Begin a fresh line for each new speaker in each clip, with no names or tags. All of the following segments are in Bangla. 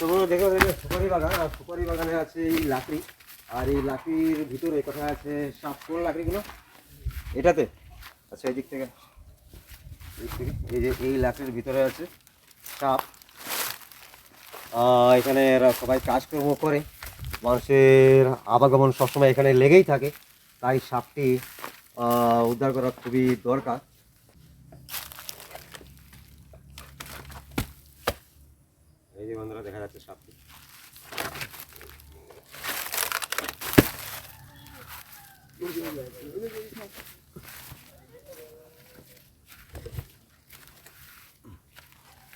তো দেখো এটা সুপারি বাগান, আর সুপারি বাগানে আছে এই লাকড়ি। আর এই লাকড়ির ভিতরে কোথায় আছে সাপ? কোন লাকড়িগুলো? এটাতে। আচ্ছা এই দিক থেকে। এই যে এই লাকড়ির ভিতরে আছে সাপ। এখানে এরা সবাই কাজকর্ম করে। মানুষের আবাগমন সবসময় এখানে লেগেই থাকে। তাই সাপটি উদ্ধার করা খুবই দরকার এই যে বন্ধুরা দেখা যাচ্ছে সাপটি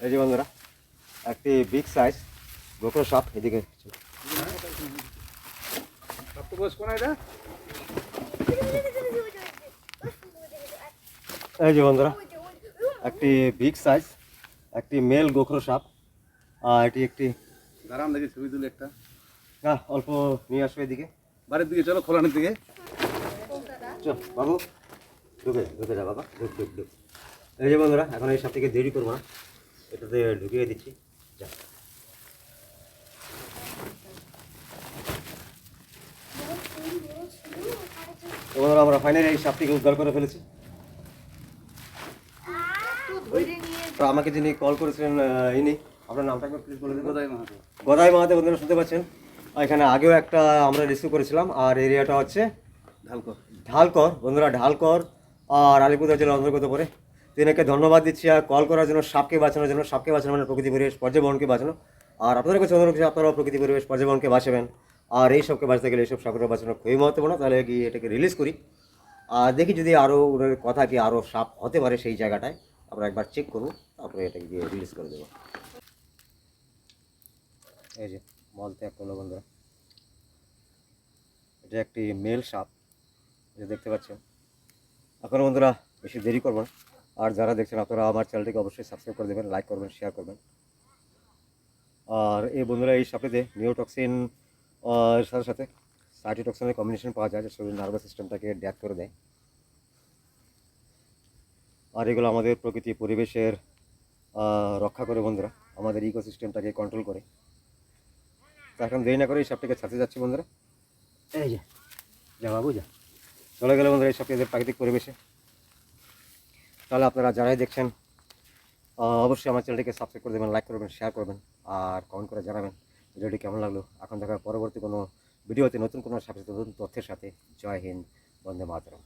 এই যে বন্ধুরা একটি বিগ সাইজ গোকর সাপ এদিকে
সপ্ত বয়স কোন এটা?
এই যে বন্ধুরা একটি বিগ সাইজ একটি মেল গোখরো সাপ আর এটি একটি
দাঁড়ান দেখি ছবি তুলে একটা।
না অল্প নিয়ে আসবে এদিকে।
বাড়ির দিকে চলো খোলানোর দিকে।
চল বাবু। ঢুকে ঢুকে যা বাবা। ঢুক ঢুক ঢুক। এই যে বন্ধুরা এখন এই সাপটিকে দেরি করব না। এটাতে ঢুকিয়ে দিচ্ছি। যা। আমরা ফাইনালি এই সাপটিকে উদ্ধার করে ফেলেছি। তো আমাকে যিনি কল করেছিলেন ইনি আপনার নামটা একবার প্লিজ বলে দিন
কোথায় মাহাতো।
গদাই মাহাতে বন্ধুরা শুনতে পাচ্ছেন? এখানে আগেও একটা আমরা রিসিভ করেছিলাম আর এরিয়াটা হচ্ছে
ঢালকো
ঢালকর। বন্ধুরা ঢালকর আর আলিপুরদার জেলা অন্তর্গত পড়ে তিনাকে ধন্যবাদ দিচ্ছি আর কল করার জন্য সাপকে বাঁচানোর জন্য সাপকে বাঁচানো মানে প্রকৃতি পরিবেশ পর্যবনকে বাঁচানো। আর আপনাদের কাছে অনুরোধ করছি আপনারাও প্রকৃতি পরিবেশ পর্যবনকে বাঁচাবেন। আর এই সবকে বাঁচতে গেলে এইসব সাপের বাঁচানো খুবই মহত্বপূর্ণ। তাহলে কি এটাকে রিলিজ করি। আর দেখি যদি আরও ওদের কথা কি আরও সাপ হতে পারে সেই জায়গাটায় আমরা একবার চেক করব তারপরে এটাকে গিয়ে রিলিজ করে দেবো। এই যে মল ত্যাগ করল বন্ধুরা এটা একটি মেল সাপ যে দেখতে পাচ্ছেন। এখন বন্ধুরা, বেশি দেরি করব না। আর যারা দেখছেন আপনারা আমার চ্যানেলটিকে অবশ্যই সাবস্ক্রাইব করে দেবেন লাইক করবেন শেয়ার করবেন। আর এই বন্ধুরা, এই সাপেতে নিউটক্সিন এর সাথে সাথে সাইটোটক্সিনের কম্বিনেশন পাওয়া যায় যে শরীর নার্ভাস সিস্টেমটাকে ড্যাক করে দেয়। আর এগুলো আমাদের প্রকৃতি পরিবেশের রক্ষা করে বন্ধুরা, আমাদের ইকোসিস্টেমটাকে কন্ট্রোল করে। এখন দেরি না করে এই সাপটাকে ছাড়তে যাচ্ছি বন্ধুরা। এই যে যা বাবু যা। চলে গেলে বন্ধুরা এই সব এদের প্রাকৃতিক পরিবেশে। তাহলে আপনারা যারাই দেখছেন অবশ্যই আমার চ্যানেলটিকে সাবস্ক্রাইব করে দেবেন লাইক করবেন শেয়ার করবেন আর কমেন্ট করে জানাবেন ভিডিওটি কেমন লাগল। এখন দেখার পরবর্তী কোনো ভিডিওতে নতুন কোনো সাথে নতুন তথ্যের সাথে জয় হিন্দ বন্দে মাতরম।